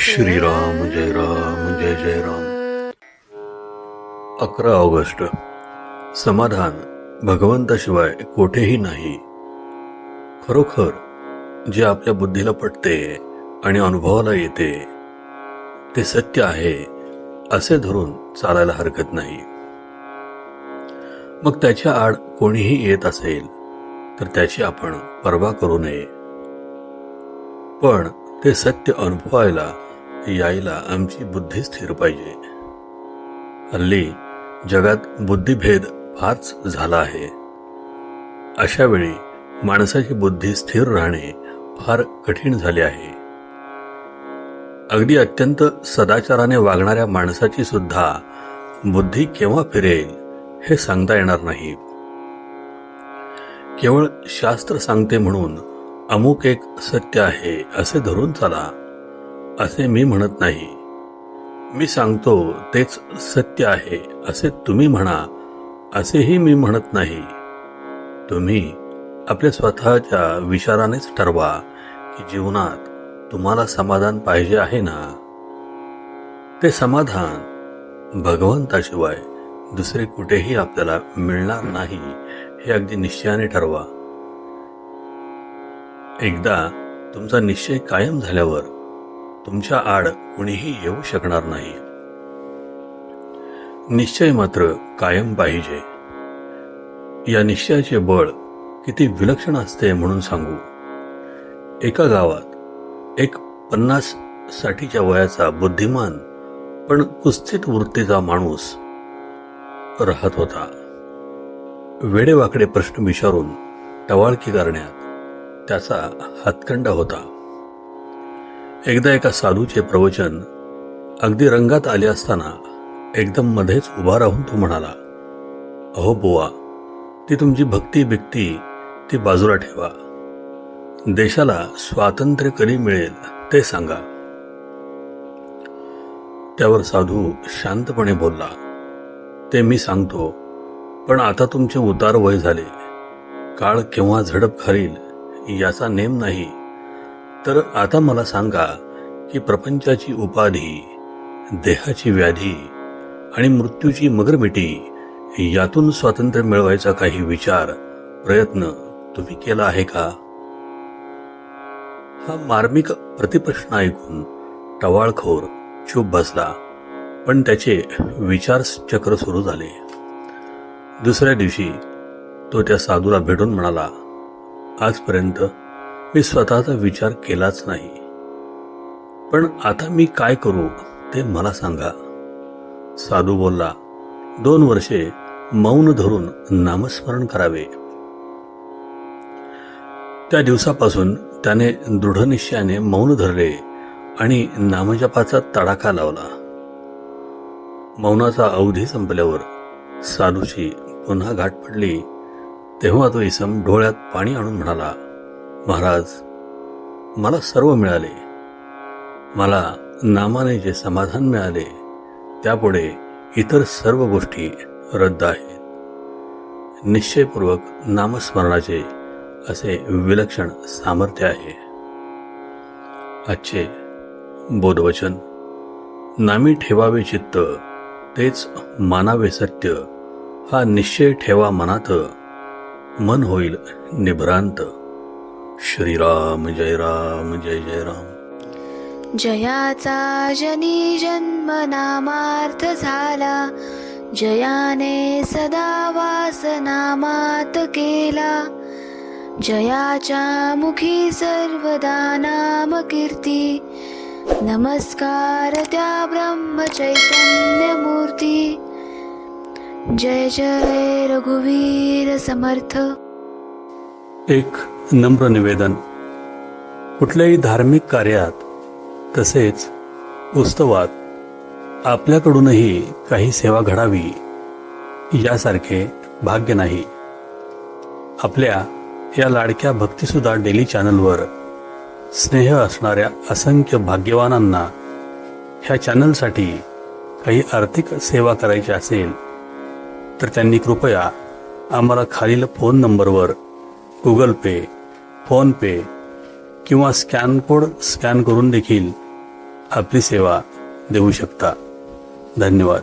श्रीराम जय राम जय जय राम। अकरा ऑगस्ट। समाधान भगवंताशिवाय कोठेही नाही. खरोखर जे आपल्या बुद्धीला पटते आणि अनुभवाला येते ते सत्य आहे असे धरून चालायला हरकत नाही. मग त्याच्या आड कोणीही येत असेल तर त्याची आपण पर्वा करू नये. पण ते सत्य अनुभवायला यायला आमची बुद्धी स्थिर पाहिजे. हल्ली जगात बुद्धिभेद फारच झाला आहे. अशा वेळी माणसाची बुद्धी स्थिर राहणे फार कठीण झाले आहे. अगदी अत्यंत सदाचाराने वागणाऱ्या माणसाची सुद्धा बुद्धी केव्हा फिरेल हे सांगता येणार नाही. केवळ शास्त्र सांगते म्हणून अमुक एक सत्य आहे असे धरून चला असे मी म्हणत नाही. मी सांगतो तेच सत्य आहे असे तुम्ही म्हणा असेही मी म्हणत नाही. तुम्ही आपल्या स्वतःच्या विचारानेच ठरवा की जीवनात तुम्हाला समाधान पाहिजे आहे ना? ते समाधान भगवंताशिवाय दुसरे कुठेही आपल्याला मिळणार नाही. हे अगदी निश्चयाने ठरवा. एकदा तुमचा निश्चय कायम झाल्यावर तुमच्या आड कुणीही येऊ शकणार नाही. निश्चय मात्र कायम पाहिजे. या निश्चयाचे बळ किती विलक्षण असते म्हणून सांगू. एका गावात एक पन्नास साठीच्या वयाचा बुद्धिमान पण कुस्तीत वृत्तीचा माणूस राहत होता. वेडेवाकडे प्रश्न विचारून टवाळकी करण्यात त्याचा हातखंडा होता. एकदा एका साधूचे प्रवचन अगदी रंगात आले असताना एकदम मध्येच उभा राहून तो म्हणाला अहो बुवा ती तुमची भक्ती बिक्ती ती बाजूला ठेवा. देशाला स्वातंत्र्य कधी मिळेल ते सांगा. त्यावर साधू शांतपणे बोलला ते मी सांगतो. पण आता तुमचे उतार वय झाले. काळ केव्हा झडप खालील याचा नेम नाही. तर आता मला सांगा की प्रपंचाची उपाधी देहाची व्याधी आणि मृत्यूची मगरमिटी यातून स्वातंत्र्य मिळवायचा काही विचार प्रयत्न तुम्ही केला आहे का? हा मार्मिक प्रतिप्रश्न ऐकून टवाळखोर चूप बसला. पण त्याचे विचार चक्र सुरू झाले. दुसऱ्या दिवशी तो त्या साधूला भेटून म्हणाला आजपर्यंत मी स्वतःचा विचार केलाच नाही. पण आता मी काय करू ते मला सांगा. साधू बोलला दोन वर्षे मौन धरून नामस्मरण करावे. त्या दिवसापासून त्याने दृढनिश्चयाने मौन धरले आणि नामजपाचा तडाखा लावला. मौनाचा अवधी संपल्यावर साधूची पुन्हा घाट पडली तेव्हा तो इसम डोळ्यात पाणी आणून म्हणाला महाराज मला सर्व मिळाले. मला नामाने जे समाधान मिळाले त्यापुढे इतर सर्व गोष्टी रद्द आहेत. निश्चयपूर्वक नामस्मरणाचे असे विलक्षण सामर्थ्य आहे. आजचे बोधवचन. नामी ठेवावे चित्त तेच मानावे सत्य हा निश्चय ठेवा मनात. मन होईल निभ्रांत. श्रीराम जय राम जय जय राम. जयाचा जनी जन्म नामार्थ झाला. जयाने सदा वास नामात केला. जयाच्या मुखी सर्वदा नाम कीर्ती. नमस्कार त्या ब्रह्म चैतन्य. जय जय रघुवीर समर्थ. एक नम्र निवेदन. कुठल्याही धार्मिक कार्यात तसेच उत्सवात आपल्याकडूनही काही सेवा घडावी यासारखे भाग्य नाही. आपल्या या लाडक्या भक्तीसुद्धा डेली चॅनलवर स्नेह असणाऱ्या असंख्य भाग्यवानांना ह्या चॅनलसाठी काही आर्थिक सेवा करायची असेल तर त्यांनी कृपया आम्हाला खालील फोन नंबरवर गुगल पे फोनपे किंवा स्कॅन कोड स्कॅन करून देखील आपली सेवा देऊ शकता. धन्यवाद.